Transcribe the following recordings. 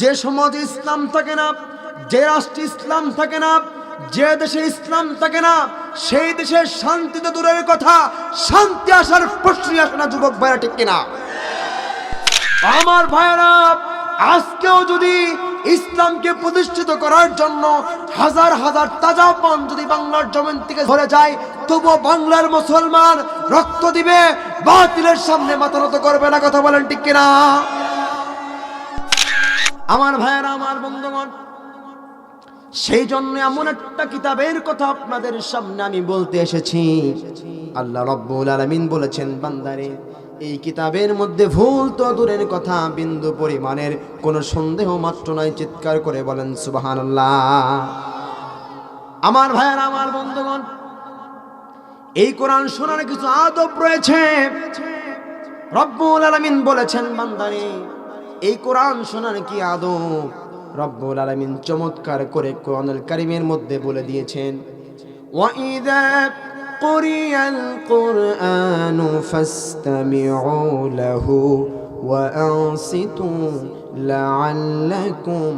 যে সমাজে ইসলাম থাকে না, যে রাষ্ট্রে ইসলাম থাকে না, যে দেশে ইসলাম থাকে না, সেই দেশের শান্তি তো দূরের কথা, শান্তি আসার প্রশ্নই আসে না, যুবক ভাইরা, ঠিক কিনা? আমার ভাইরা আজকেও যদি ইসলামকে প্রতিষ্ঠিত করার জন্য হাজার হাজার তাজা পান যদি বাংলার জমিন থেকে ধরে যায়, তবুও বাংলার মুসলমান রক্ত দিবে, বাতিলের সামনে মাথা করবে না, কথা বলেন ঠিক কিনা? আমার ভাইয়েরা, আমার বন্ধুগণ, সেই জন্য এমন একটা কিতাবের কথা আপনাদের সামনে আমি বলতে এসেছি। আল্লাহ রব্বুল আলামিন বলেছেন, বান্দারে, এই কিতাবের মধ্যে ভুল তো দূরের কথা, বিন্দু পরিমাণের কোনো সন্দেহ মাত্র নয়, চিৎকার করে বলেন, সুবহানাল্লাহ। আমার ভাইয়েরা, আমার বন্ধুগণ, এই কোরআন শোনার কিছু আদব রয়েছে। রব্বুল আলামিন বলেছেন, বান্দারে এই কোরআন শোনার কি আদব রব্বুল আলামিন চমৎকার করে কোরআনুল কারীমের মধ্যে বলে দিয়েছেন ওয়াইদা قرئ القرآن فاستمعوا له وأنصتوا لعلكم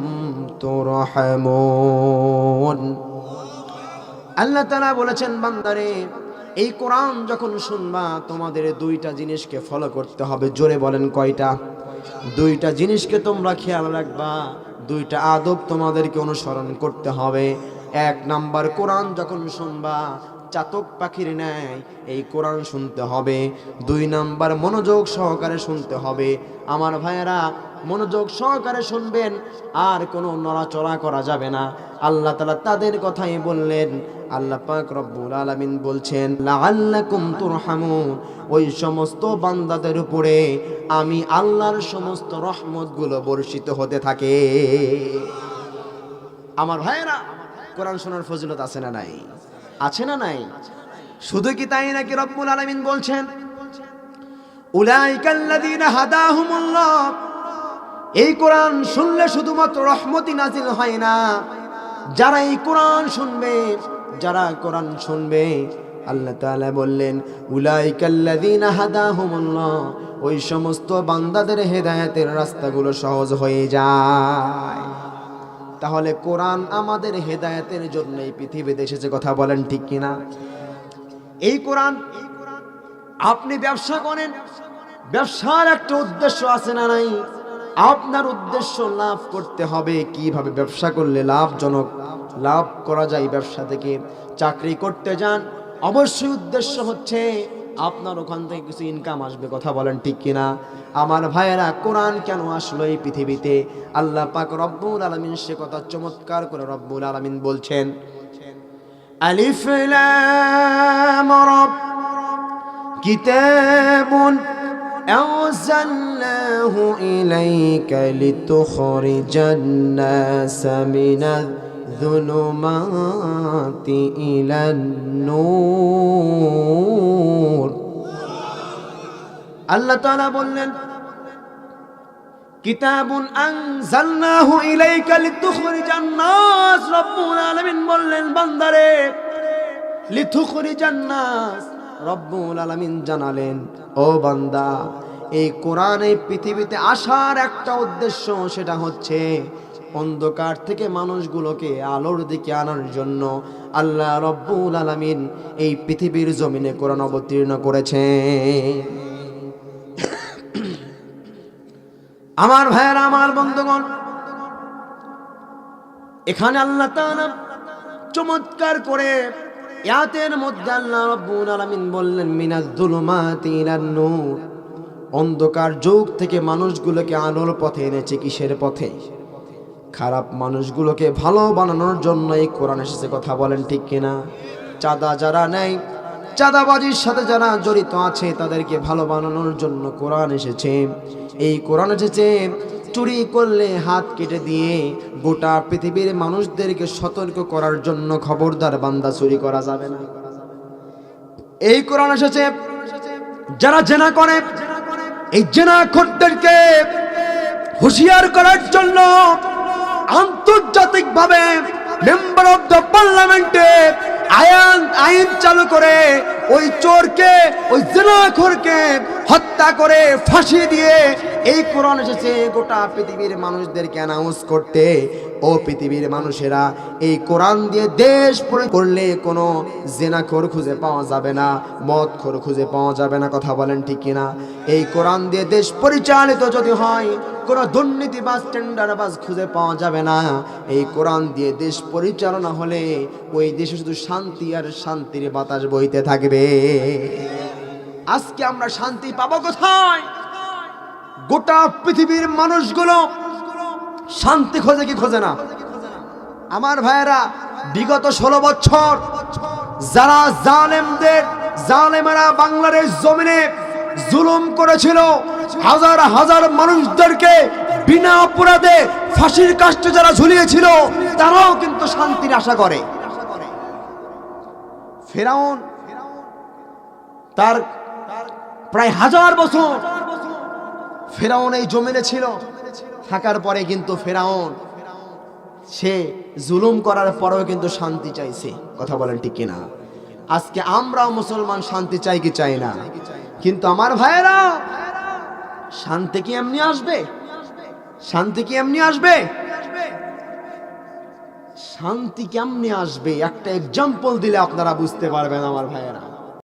ترحمون আল্লাহ তালা বলেছেন বান্দারে এই কোরআন যখন শুনবা, তোমাদের দুইটা জিনিসকে ফলো করতে হবে। জোরে বলেন কয়টা? দুইটা জিনিসকে তোমরা খেয়াল রাখবা, দুইটা আদব তোমাদেরকে অনুসরণ করতে হবে। এক নাম্বার, কোরআন যখন শুনবা, চাতক পাখির ন্যায় এই কোরআন শুনতে হবে। দুই নাম্বার, মনোযোগ সহকারে শুনতে হবে। আমার ভাইয়েরা মনোযোগ সহকারে শুনবেন, আর কোনো নড়াচড়া করা যাবে না। আল্লাহ তালা তাদের কথাই বললেন। আল্লাহ পাক রব্বুল আলামিন বলছেন ওই সমস্ত বান্দাদের উপরে আমি আল্লাহর সমস্ত রহমতগুলো বর্ষিত হতে থাকে। আমার ভাইয়েরা, কোরআন শোনার ফজিলত আছে না নাই? আছে না নাই? শুধু কি তাই নাকি রব্বুল আলামিন বলছেন, উলাইকাল্লাযীনা হাদাহুমুল্লাহ। এই কোরআন শুনলে শুধুমাত্র রহমতি নাজিল হয় না। যারা এই কোরআন শুনবে, যারা কোরআন শুনবে, আল্লাহ তাআলা বললেন, উলাইকাল্লাযীনা হাদাহুমুল্লাহ, ওই সমস্ত বান্দাদের হেদায়েতের রাস্তাগুলো সহজ হয়ে যায়। তাহলে কোরআন আমাদের হেদায়েতের জন্য এই পৃথিবীতে এসেছে কথা বলেন ঠিক কিনা? এই কোরআন, আপনি ব্যবসা করেন, ব্যবসার একটা উদ্দেশ্য আছে না নাই? আপনার উদ্দেশ্য লাভ করতে হবে। কীভাবে ব্যবসা করলে লাভজনক? লাভ করা যায় ব্যবসা থেকে। চাকরি করতে যান। অবশ্যই উদ্দেশ্য হচ্ছে আপনার ওখান থেকে কিছু ইনকাম আসবে, কথা বলেন ঠিক কিনা? আমার ভাইয়েরা, কোরআন কেন আসলো এই পৃথিবীতে? আল্লাহ পাক রব্বুল আলামিন সে কথা চমৎকার করে রব্বুল আলামিন বলছেন, আলিফ কিতাবুন أنزلناه إليك لتخرج الناس من الظلمات إلى النور আল্লাহ তাআলা বললেন কিতাবুন আনজালনাহু ইলাইকা লিতুখরিজান নাস রব্বুল আলামিন বললেন বান্দারে লিতুখরিজান নাস রব্বুল আলামিন জানালেন ও বান্দা, এই কোরআন, এই পৃথিবীতে আসার একটা উদ্দেশ্য সেটা হচ্ছে অন্ধকার থেকে মানুষগুলোকে আলোর দিকে আনার জন্য আল্লাহ রব্বুল আলামিন এই পৃথিবীর জমিনে কোরআন অবতীর্ণ করেছে আমার ভাইয়েরা, আমার বন্ধুগণ, এখানে আল্লাহ চমৎকার করে ইয়াতের মধ্যে আল্লাহ রাব্বুল আলামিন বললেন, মিনাজ যুলুমাতি ইলান নূর। অন্ধকার যুগ থেকে মানুষগুলোকে আলোর পথে এনেছে কিসের পথে? খারাপ মানুষগুলোকে ভালো বানানোর জন্য এই কোরআন এসেছে, কথা বলেন ঠিক কিনা? চাঁদা যারা নেয়, চাঁদাবাজির সাথে যারা জড়িত আছে, তাদেরকে ভালো বানানোর জন্য কোরআন এসেছে। এই কোরআন এসেছে চুরি করলে হাত কেটে দিয়ে গোটা পৃথিবীর মানুষদেরকে সতর্ক করার জন্য খবরদার বান্দা চুরি করা যাবে না। এই কোরআন এসেছে, যারা জেনা করে, এই জেনা খোরদেরকে হুঁশিয়ার করার জন্য আন্তর্জাতিকভাবে মেম্বার অফ দ্য পার্লামেন্টে আইন আইন চালু করে ওই চোরকে, ওই জেনাখোরকে হত্যা করে ফাঁসি দিয়ে এই কোরআন এসেছে, গোটা পৃথিবীর মানুষদেরকে অ্যানাউন্স করতে। ও পৃথিবীর মানুষেরা এই কোরআন দিয়ে দেশ করলে কোনো জেনাখোর খুঁজে পাওয়া যাবে না মদ খোর খুঁজে পাওয়া যাবে না, কথা বলেন ঠিক কিনা? এই কোরআন দিয়ে দেশ পরিচালিত যদি হয়, কোনো দুর্নীতিবাজ টেন্ডারবাজ খুঁজে পাওয়া যাবে না। এই কোরআন দিয়ে দেশ পরিচালনা হলে ওই দেশে শুধু শান্তি আর শান্তির বাতাস বইতে থাকবে। আজকে আমরা শান্তি পাবো কোথায়? গোটা পৃথিবীর মানুষগুলো শান্তি খোঁজে কি খোঁজে না? আমার ভাইয়েরা, বিগত ষোলো বছর যারা জালেমদের, জালেমেরা বাংলাদেশ জমিনে জুলুম করেছিল, হাজার হাজার মানুষদেরকে বিনা অপরাধে ফাঁসির কাষ্টে যারা ঝুলিয়েছিল, তারাও কিন্তু শান্তির আশা করে। ফেরাউন তার প্রায় হাজার বছর ফেরাউন এই জমিনে ছিল। থাকার পরে কিন্তু ফেরাউন, সে জুলুম করার পরেও কিন্তু শান্তি চাইছে। কথা বলেন ঠিক কিনা? আজকে আমরাও মুসলমান, শান্তি চাই কি চাই না? কিন্তু আমার ভাইয়েরা, শান্তি কি এমনি আসবে? শান্তি কি এমনি আসবে? শান্তি কেমনি আসবে? একটা এক্সাম্পল দিলে আপনারা বুঝতে পারবেন আমার ভাইয়েরা।